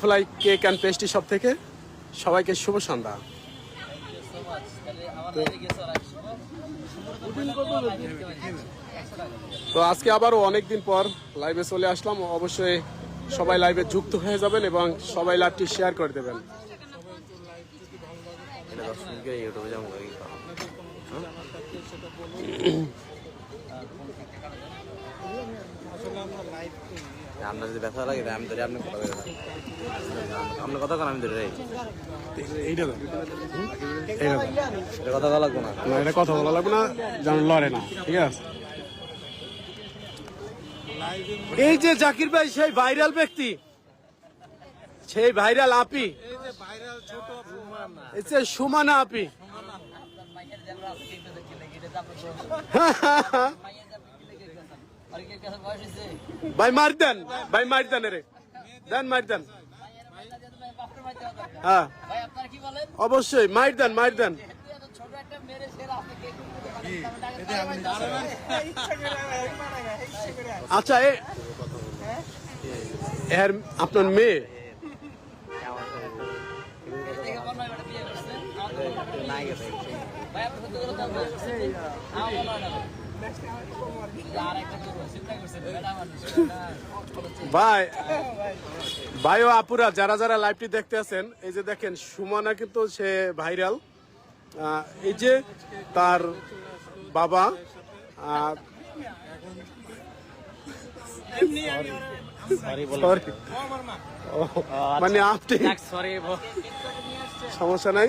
Fly cake and pastry shop থেকে সবাইকে শুভ সন্ধ্যা। তো আজকে আবারও অনেকদিন পর লাইভে চলে আসলাম। অবশ্যই সবাই লাইভে যুক্ত হয়ে যাবেন এবং সবাই লাইভটি শেয়ার করে দেবেন। এটা দশ মিনিট যেমন আপনার যদি ব্যথা লাগে আমি ধরে আপনি কথা আপনার কথা কেন আমি ধরে এইটা এইটা এটা কথা বলা লাগবো না। না এটা কথা বলা লাগবে না যেন লড়ে না ঠিক আছে? এই যে জাকির ভাই সেই ভাইরাল ব্যক্তি সেই ভাইরাল আপি। এই যে সুমানা আপি। ভাই মার দেন ভাই মার দেন রে দেন মার দেন। হ্যাঁ। ভাই আপনারা কি বলেন? অবশ্যই মার দেন মার দেন। দিতে আচ্ছা এ এর আপনার মেয়ে? মনে ভাই ভাই ভাই ও আপুরা যারা যারা লাইভটি দেখতে আছেন এই যে দেখেন সুমনা কিন্তু সে ভাইরাল এই যে তার বাবা মানে আপনি সরি সমস্যা নাই।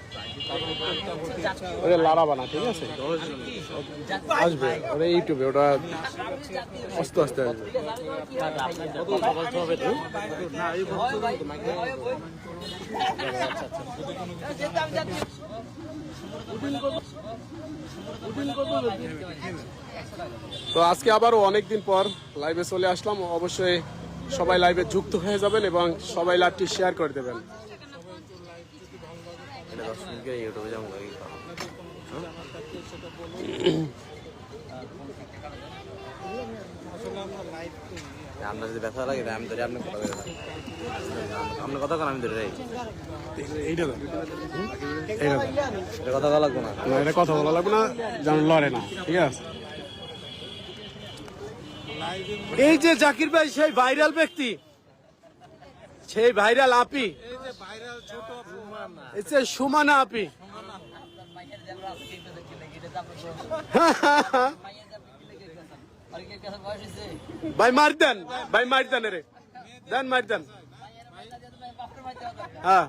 ঠিক আছে? আসবে ইউটিউবে ওটা আস্তে আস্তে আসবে। তো আজকে আবারও অনেকদিন পর লাইভে চলে আসলাম। অবশ্যই সবাই লাইভে যুক্ত হয়ে যাবেন এবং সবাই লাইভটি শেয়ার করে দেবেন। যেমন করি আপনার যদি ব্যথা লাগে আমি ধরে আপনি কথা বলে আপনার কথা কেন আমি ধরে রাখি এইটা। এটা কথা বলা লাগবো না। এটা কথা বলা লাগবে না যেন লড়ে না ঠিক আছে? এই যে জাকির ভাই সেই ভাইরাল ব্যক্তি। সেই ভাইরাল আপি। এই যে সুমানা আপি ভাই মার দেন ভাই মার দেন রে দেন মার দেন হ্যাঁ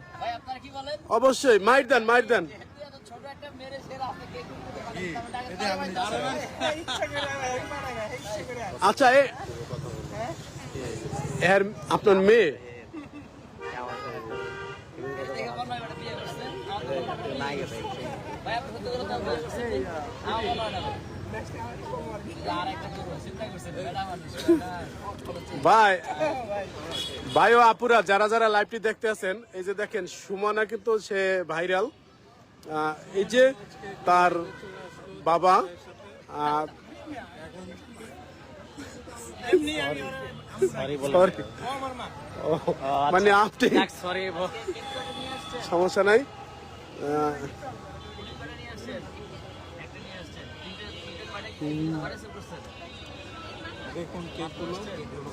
অবশ্যই মার দেন মার দেন আচ্ছা এ এর আপনার মেয়ে দেখে মনে হয় বেটা বিয়ে করছেন নাই গেছে ভাই আপনি সত্যি করে বলবেন আমার মনে হয় না আর একটা করব চিন্তা করছেন বেটা ভাই ভাই ও আপুরা যারা যারা লাইভটি দেখতে আছেন এই যে দেখেন সুমনা কিন্তু সে ভাইরাল এই যে তার বাবা. ও, মানে আপনি সরি সমস্যা নাই।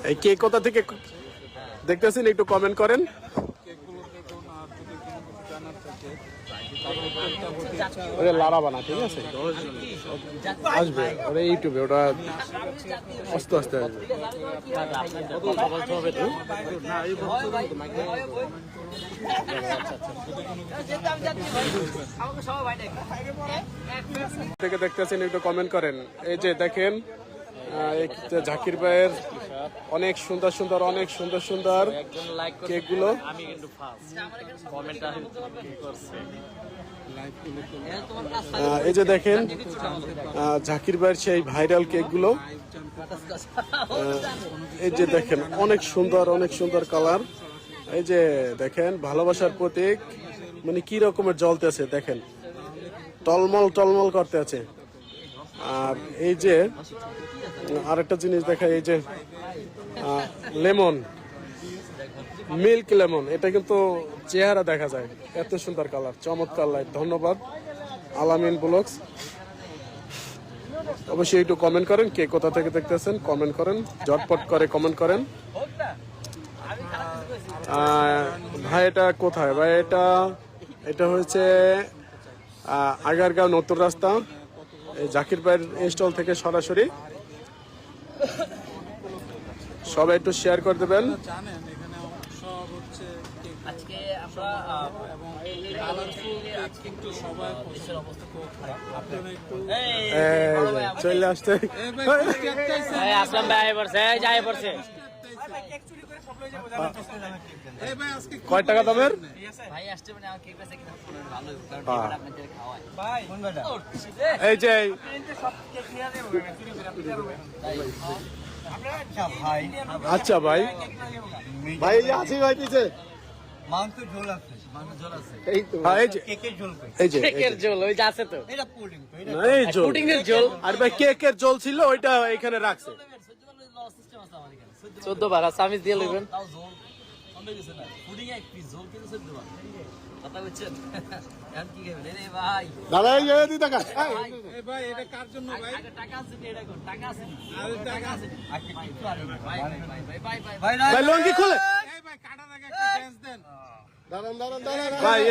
এই কে কোথা থেকে দেখতেছেন একটু কমেন্ট করেন। ওরে লারা বানা, ঠিক আছে? আসবে ওটা ইউটিউবে, ওটা আস্তে আস্তে আসবে। থেকে দেখতেছেন, একটু কমেন্ট করেন। এই যে দেখেন জাকির ভাইয়ের অনেক সুন্দর সুন্দর অনেক সুন্দর সুন্দর কেকগুলো। আমি কিন্তু কাজ আহ, এই যে দেখেন জাকির ভাইয়ের সেই ভাইরাল কেকগুলো। আহ, এই যে দেখেন অনেক সুন্দর অনেক সুন্দর কালার এই যে দেখেন ভালোবাসার প্রতীক। মানে কি রকমের জ্বলতেছে দেখেন। টলমল টলমল করতে আছে। আর এই যে আরেকটা জিনিস দেখা এই যে লেমন মিল্ক লেমন এটা কিন্তু চেহারা দেখা যায়। এত সুন্দর কালার চমৎকার লাইট ধন্যবাদ। আলামিন ব্লগস। অবশ্যই একটু কমেন্ট করেন কে কোথা থেকে দেখতেছেন কমেন্ট করেন ঝটপট করে কমেন্ট করেন। ভাই এটা কোথায়? ভাই এটা এটা আহ, আগারগাঁও নতুন রাস্তা জাকির ভাইয়ের ইনস্টল থেকে সরাসরি। সবাই একটু শেয়ার করে দেবেন চলে আসতে আসলাম ভাই যাই পড়ছে কয় টাকা দামের? হ্যাঁ। এই যে আচ্ছা ভাই। ভাই। আছি ভাই পিছে ঝোল আছে জল হ্যাঁ, ছিল ওইটা এখানে রাখছে। চোদ্দ ভাড়া সামিস দিয়ে লইবেন।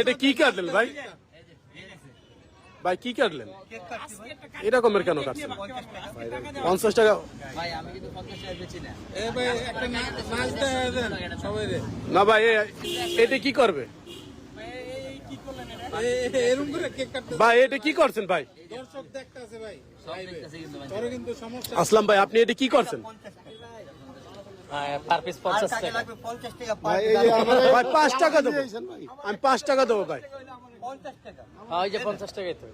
এটা কাটলেন ভাই? ভাই কি কাটলেন? এরকমের কেন কাটছেন? পঞ্চাশ টাকা না। ভাই এটা কি করবে? ভাই এটা? কি করছেন ভাই? আসলাম ভাই আপনি এটা কি করছেন? পাঁচ টাকা দেবো। আমি পাঁচ টাকা দেবো ভাই। হ্যাঁ, ওই যে পঞ্চাশ টাকাই তো।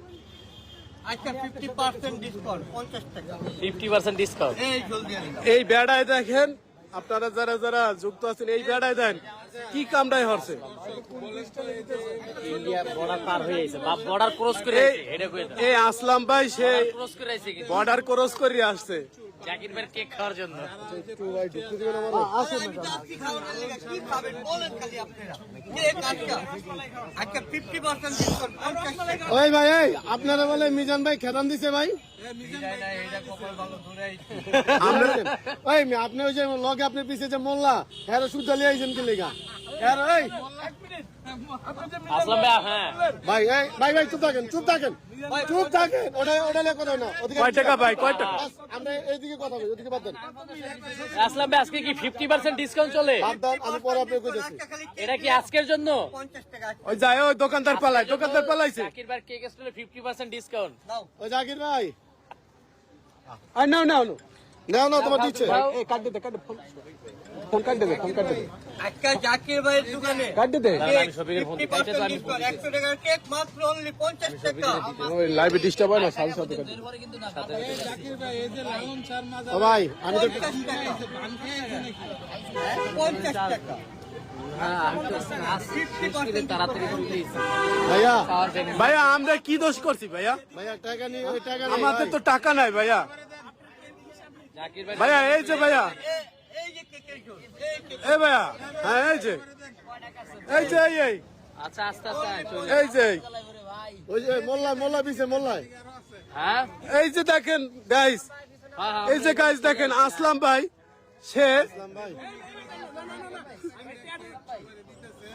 এই বেড়ায় দেখেন আপনারা যারা যারা যুক্ত আছেন এই বেড়ায় দেন কি কামড়ায় হরছে? এই আসলাম ভাই সে বর্ডার ক্রস করে আসছে। জাকির ভাই কেক খাওয়ার জন্য। একটু ভাই ঢুকতে দিবেন আমার আসেন না কি খাবেন বলেন খালি আপনারা কেক আজকা আজকে 50% ডিসকাউন্ট ওই ভাই এই আপনারা বলে মিজান ভাই খেদান দিছে ভাই। আপনি ওই যে লগে আপনি পিছিয়ে যে মোল্লা হ্যাঁ সুদ্ধা লিয়ে আইছেন কি লেগা? হ্যাঁ এক মিনিট আসলাম ভাই হ্যাঁ। ভাই এই ভাই ভাই চুপ থাকেন চুপ থাকেন। চুপ থাকেন। ওটা ওটা লিয়ে কথা না। কয় টাকা ভাই কয় টাকা? আমরা এইদিকে কথা বলি ওদিকে বাদ দেন। আসলাম ভাই আজকে কি ফিফটি পার্সেন্ট ডিসকাউন্ট চলে? বাদ দেন আমি পরে আপনি কইতেছি এটা কি আজকের জন্য? ওই যায় ওই দোকানদার পালাই দোকানদার পালাইছে। জাকির ভাইয়ের কেক স্টলে ফিফটি পার্সেন্ট ডিসকাউন্ট দাও ওই জাকির ভাই। আই নাও নাও নাও। নাও নাও তোমার দিচ্ছে। এই কাট দে কাট দে ফোন ফোন ভাইয়া। আমরা কি দোষ করছি ভাইয়া? ভাইয়া আমাদের তো টাকা নাই ভাইয়া। ভাইয়া এই যে ভাইয়া। এই ভাইয়া হ্যাঁ এই যে। এই যে এই এই। আচ্ছা আস্তে আস্তে এই যে ভাই ওই যে মোল্লা মোল্লা বিছে মোল্লা হ্যাঁ? এই যে দেখেন গাইস হ্যাঁ হ্যাঁ এই যে গাইস দেখেন আসলাম ভাই। সে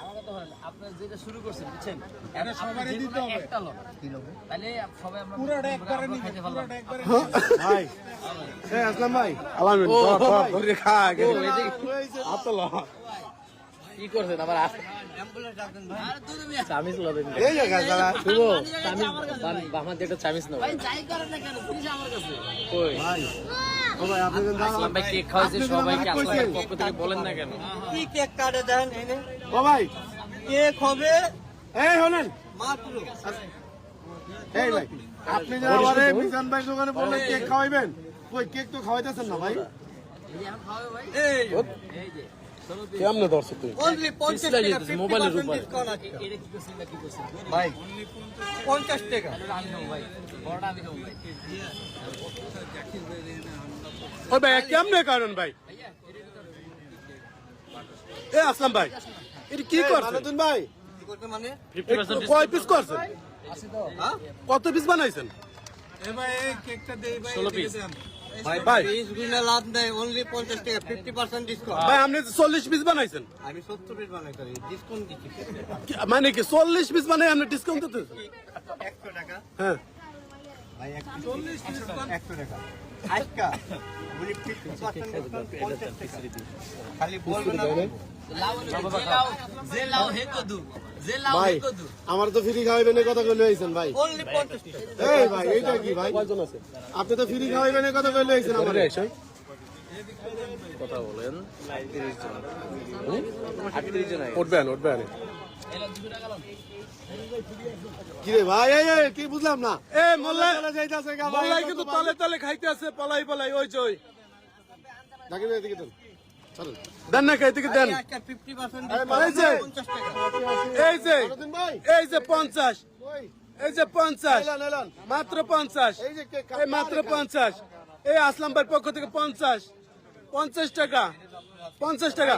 আমার আপনার যেটা শুরু করছেন বুঝছেন? এটা সবারই দিতে হবে। একটা লোক তাহলে সবাই আমরা পুরোটা একবারে নিতে পুরোটা একবারে ভাই। হ্যাঁ আসলাম ভাই। আলামিন ধরে খা আগে আতলা কি করছেন আমার মিয়া চামিচ লদেন এই জায়গা দাদা। শুভ চামিচ আমার একটা চামিচ নাও। ভাই যাই করেন না কেন জিনিস আমার কাছে। কই? ভাই। আসলাম ভাই কেক খাওয়াইছে সবাইকে? আসলাম পক্ষ থেকে বলেন না কেন? কি কেক কাটে দেন এনে? ও ভাই। কেক হবে এই হলেন মাত্র। এই ভাই আপনি যে আমারে মিজান ভাই দোকানে বললেন কেক খাওয়াইবেন কই কেক তো খাওয়াইতেছেন না ভাই? এই এই যে। কেমনে ধরছো তুই মোবাইলের উপরে। ভাই পঞ্চাশ টাকা। ও ভাই কেমনে কারণ ভাই? এ আসলাম ভাই। এটা কি করছেন? ভাই। মানে? কয় পিস হ্যাঁ? কত পিস বানাইছেন? ভাই লাভ দেয় অনলি পঞ্চাশ টাকা ফিফটি পার্সেন্ট ডিসকাউন্ট ভাই আপনি চল্লিশ পিস বানাইছেন? আমি সত্তর পিস বানাই ডিসকাউন্ট দিচ্ছি। কি- মানে কি চল্লিশ পিস বানাই আপনি ডিসকাউন্ট দিতে একশো টাকা। হ্যাঁ। ভাই একশো একশো টাকা। আজকা খালি না আমার তো ফ্রি খাওয়াইবেন বেনে কথা কইলে আইছেন ভাই। এই ভাই এইটা কি ভাই? কয়জন আছে? আপনি তো ফ্রি খাওয়াইবেন বেনে কথা কইলে আইছেন আমার। কথা বলেন তিরিশ জন। আটত্রিশ জন উঠবেন উঠবেন কি ভাই কি বুঝলাম না? এ মোল্লা চলে যাইতাছে ভাই মোল্লাই কিন্তু তলে তলে খাইতে আছে পলাই পলাই ওই এদিকে দেন। না দেন। এই যে এই যে দিন ভাই। এই যে পঞ্চাশ। এই যে পঞ্চাশ। মাত্র পঞ্চাশ। এই এই মাত্র পঞ্চাশ। এই আসলাম ভাইয়ের পক্ষ থেকে পঞ্চাশ। পঞ্চাশ টাকা। পঞ্চাশ টাকা।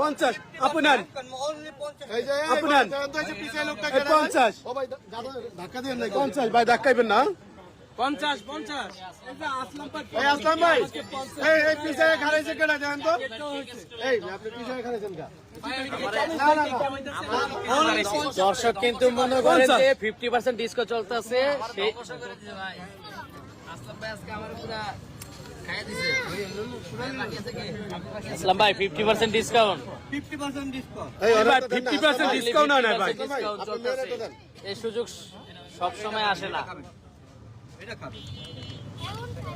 পঞ্চাশ। আপনার? আপনার। ভাই, দেন তো এই যে পিছে লোকটা এই কেন পঞ্চাশ। ভাই ধাক্কা না পঞ্চাশ ভাই ধাক্কাইবেন না পঞ্চাশ পঞ্চাশ। আসলাম ভাই। এই এই খারাইছে কেডা দেন তো? এই আপনি পিছে খারাইছেন কা না না না। দর্শক কিন্তু মনে করেন যে ফিফটি পার্সেন্ট ডিসকাউন্ট চলতেছে আসলাম ভাই আজকে আমার পুরা ভাই, ভাই fifty percent discount fifty percent discount এই এই ভাই অর্ডার তো দেন না, ফিফটি পার্সেন্ট ডিসকাউন্ট হয় না ভাই ডিসকাউন্ট আপনি চলতেছে। মেরে তো দেন। এই সুযোগ সব আসে না।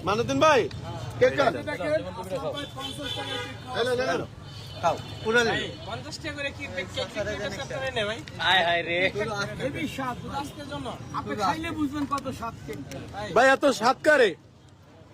মানুদ্দিন ভাই কেক কাট। এলেন এলেন খাও পুরো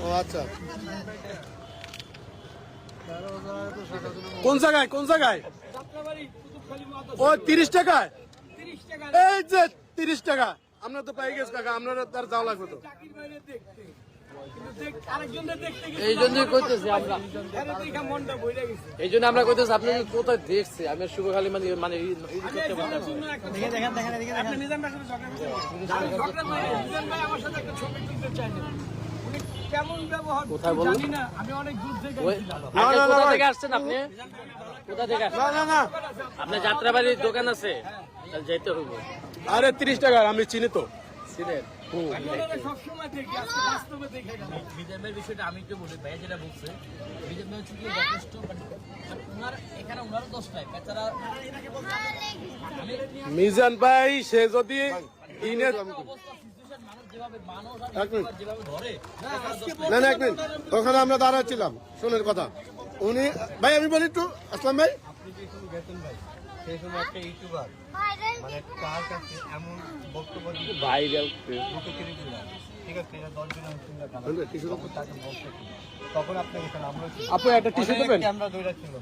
ও আচ্ছা। কোন জায়গায়? কোন জায়গায়? ও তিরিশ টাকায়? টাকা এই যে তিরিশ টাকা। আমরা তো পাই গেছি কাকা আপনারা তার যাওয়া লাগবে তো। চাকরির বাইরে দেখতে। কিন্তু দেখ আরেকজনের দেখতে গেছি এই জন্যই কইতেছি আমরা। এর দেখা মনটা বইরে গেছে। এই জন্য আমরা কইতেছি আপনি কোথায় দেখছে আমি শুভ খালি মানে মানে ই- ই করতে পারলাম না। দেখে দেখেন দেখেন দেখেন আপনি নিজাম ভাইয়ের সাথে ঝগড়া করতে ঝগড়া করে নিজাম ভাই আমার সাথে একটা ছবি তুলতে চাইলেন উনি কেমন ব্যবহার কোথায় বলুন? জানি না আমি অনেক দূর থেকে ওই- আসছিলাম। আঙ্কেল, না, না, কোথা থেকে আসছেন আপনি? কোথা থেকে আসছেন? না না না। আপনার যাত্রাবাড়ির দোকান আছে? তাহলে যেতে হইব। আরে তিরিশ টাকা আমি চিনি তো। চিনেন আপনারা সবসময় দেখি আজকে বাস্তবে দেখে গেলাম। বিজেপির বিষয়টা আমি একটু বলি ভাইয়া যেটা বলছে বিজেপি হচ্ছে কি যথেষ্ট ওনার এখানে ওনারও দোষ বেচারা মিজান ভাই সে যদি না না এক মিনিট। ওখানে আমরা দাঁড়াচ্ছিলাম শোনের কথা। উনি ভাই আমি বলি একটু আসলাম ভাই। আপনি ভাই সেই সময় একটা ইউটিউবার মানে তার কাছে এমন বক্তব্য দিচ্ছে ভাইরাল দুটো কিনে দিলাম ঠিক আছে এটা দশ বলবে, তাকে কি? তখন আপনি গেছেন আমরা ছিলাম। আপু একটা অনেক দেবেন? ক্যামেরা দুইটা ছিল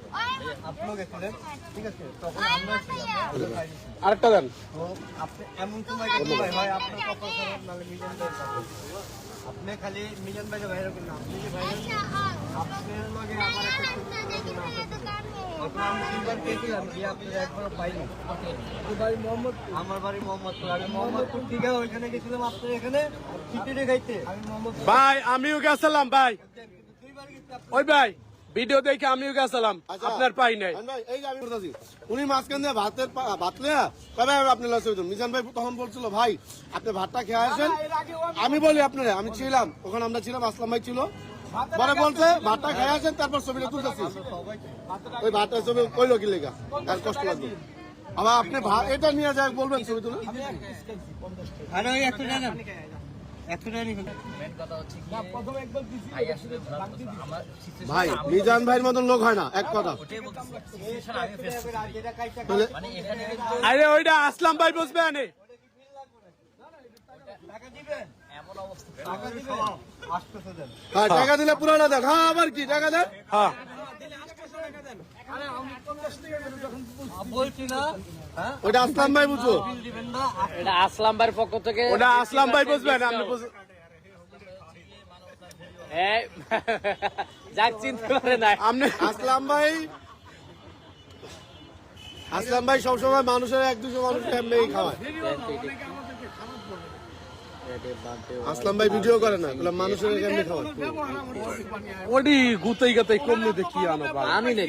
আপনিও গেছিলেন ঠিক আছে? তখন আমরা ছিলাম আমাদের বাইরে ছিলাম। আরেকটা দেন। তো আপনি এমন সময় ভাই ভাই আপনার কপাল খারাপ নাহলে মিজান ভাই আপনি খালি মিজান ভাইকে ভাইরাল করেন আপনি যে ভাইরাল আপনার লগে আমার একটা ছবি তুলে দিন, আপনার সাথে। তখন আমি তিনবার গেছিলাম গিয়ে আপনার একবার পাইনি ভাই মোহাম্মদ আমার বাড়ি মোহাম্মদপুর আমি মোহাম্মদপুর থেকে ওইখানে গেছিলাম আপনার এখানে খিচুড়ি খাইতে আমি মোহাম্মদ ভাই আমিও গেছিলাম ভাই। ওই ভাই ভিডিও দেখে আমিও গেছিলাম। আচ্ছা। আপনার পাই নাই। ভাই এই যে আমি বলতেছি উনি মাঝখান দিয়ে? ভাতের ভাত কবে আপনি লস হইতেন মিজান ভাই তখন বলছিল ভাই আপনি ভাতটা খেয়ে আসেন। আমি বলি আপনারা আমি ছিলাম ওখানে আমরা ছিলাম আসলাম ভাই ছিল। পরে বলছে ভাতটা খেয়ে আসেন তারপর ছবিটা তুলতেছি। ওই ভাতটা ছবি কইলো কি লেগা? আর কষ্ট লাগবে। আবার আপনি ভাত এটা নিয়ে যায় বলবেন ছবি তুলে। আরে ওই একশো টাকা ভাই মিজান ভাইয়ের মতন লোক হয় না এক কথা। আর ওইটা আসলাম ভাই বসবে আনে টাকা দিবেন? হ্যাঁ টাকা দিলে পুরানা দেখ হ্যাঁ আবার কি? টাকা দেন? হ্যাঁ। হ্যাঁ? আসলাম ভাই বুঝো বিল দিবেন না। এটা আসলাম ভাইয়ের পক্ষ থেকে। ওটা আসলাম ভাই বুঝবেন আপনি যাক চিনতে পারে না আপনি আসলাম ভাই। আসলাম ভাই সবসময় মানুষের এক দুশো মানুষ এমনি খাওয়ায়। আসলাম ভাই ভিডিও করে না এগুলো মানুষের এমনি খাওয়ায় ওডি গুতাই গাতাই কমনে দেখি আনো ভাই? আমি নেই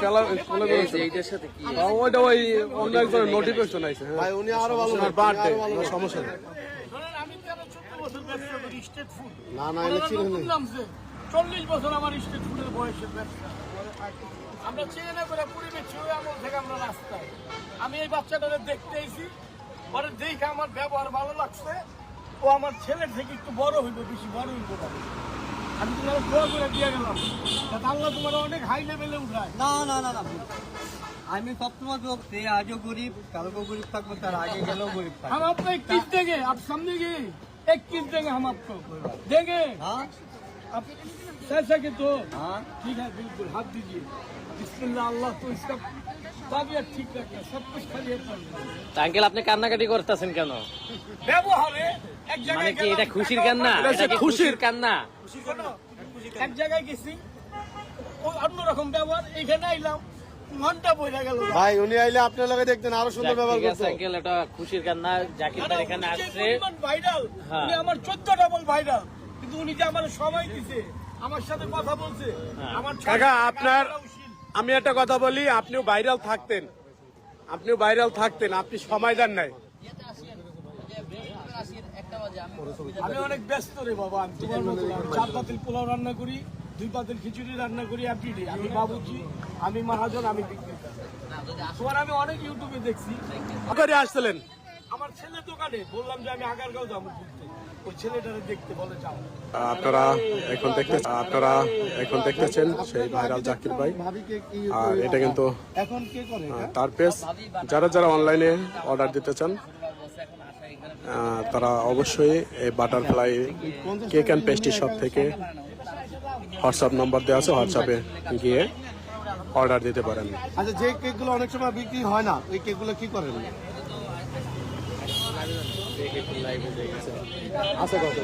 খেলা খেলা এই যে এইটার সাথে কি ওইটা ওই অন্য একজনের নোটিফিকেশন আইছে হ্যাঁ। ভাই উনি আরও ভালো ওনার বার্থডে সমস্যা নেই। না না এলে চিনি নেই চল্লিশ বছর আমার স্টেট ফুডের বয়সের ব্যবসা। আমরা চেয়ে না করে পরিবেশ ছেড়ে আমল থেকে আমরা রাস্তায়। আমি এই বাচ্চাটাকে দেখতে এসেছি পরে দেখে আমার ব্যবহার ভালো লাগছে। ও আমার ছেলের থেকে একটু বড় হইব বেশি বড় হইব না আমি তোমার দোয়া করে দিয়ে গেলাম যাতে আল্লাহ তোমার অনেক হাই লেভেলে উঠায় না না না না আমি সবসময় লোক সে আজও গরিব কালকেও গরিব থাকবো তার আগে গেলেও গরিব থাকবো हम आपको इक्कीस देंगे आप समझेंगे इक्कीस देंगे हम आपको देंगे হ্যাঁ आप पैसा के दो হ্যাঁ ठीक है बिल्कुल हाथ दीजिए बिस्मिल्लाह अल्लाह तो इसका আঙ্কেল আপনি কান্নাকাটি করতেছেন কেন? মানে কি এটা খুশির কান্না? এটা এটা কি খুশির। খুশির কান্না? এক জায়গায় গেছি অন্যরকম ব্যবহার এখানে আইলাম ঘণ্টা বইরা গেল। ভাই উনি আইলে আপনার লগে দেখতেন আরও সুন্দর ব্যবহার ঠিক আঙ্কেল এটা খুশির কান্না। জাকির ভাই এখানে আসছে। ভাইরাল হ্যাঁ। উনি আমার চোদ্দটা বল ভাইরাল কিন্তু উনি যে আমার সময় দিছে আমার সাথে কথা বলছে হ্যাঁ। আমার কাকা আপনার আমি একটা কথা বলি আপনিও ভাইরাল থাকতেন। আপনিও ভাইরাল থাকতেন আপনি সময় দেন নাই। আমি অনেক ব্যস্ত রে বাবা আমি তোমার মতো চার পাতিল পোলাও রান্না করি দুই পাতিল খিচুড়ি রান্না করি এভরিডে আমি বাবুজি আমি মহাজন আমি তোমার আমি অনেক ইউটিউবে দেখছি। আসছিলেন? আমার ছেলে দোকানে বললাম যে আমি আগারগাঁও যাব। ওই ছেলেটারে দেখতে বলে যাও। আপনারা এখন দেখতে আপনারা এখন দেখতেছেন সেই ভাইরাল জাকির ভাই। আর এটা কিন্তু এখন কে করে তার পেজ যারা যারা অনলাইনে অর্ডার দিতে চান তারা অবশ্যই এই butterfly cake and pastry shop থেকে হোয়াটসঅ্যাপ নম্বর দেওয়া আছে হোয়াটসঅ্যাপে গিয়ে অর্ডার দিতে পারেন। আচ্ছা যে কেকগুলো অনেক সময় বিক্রি হয় না ওই কেকগুলো কি করেন? আছে কত?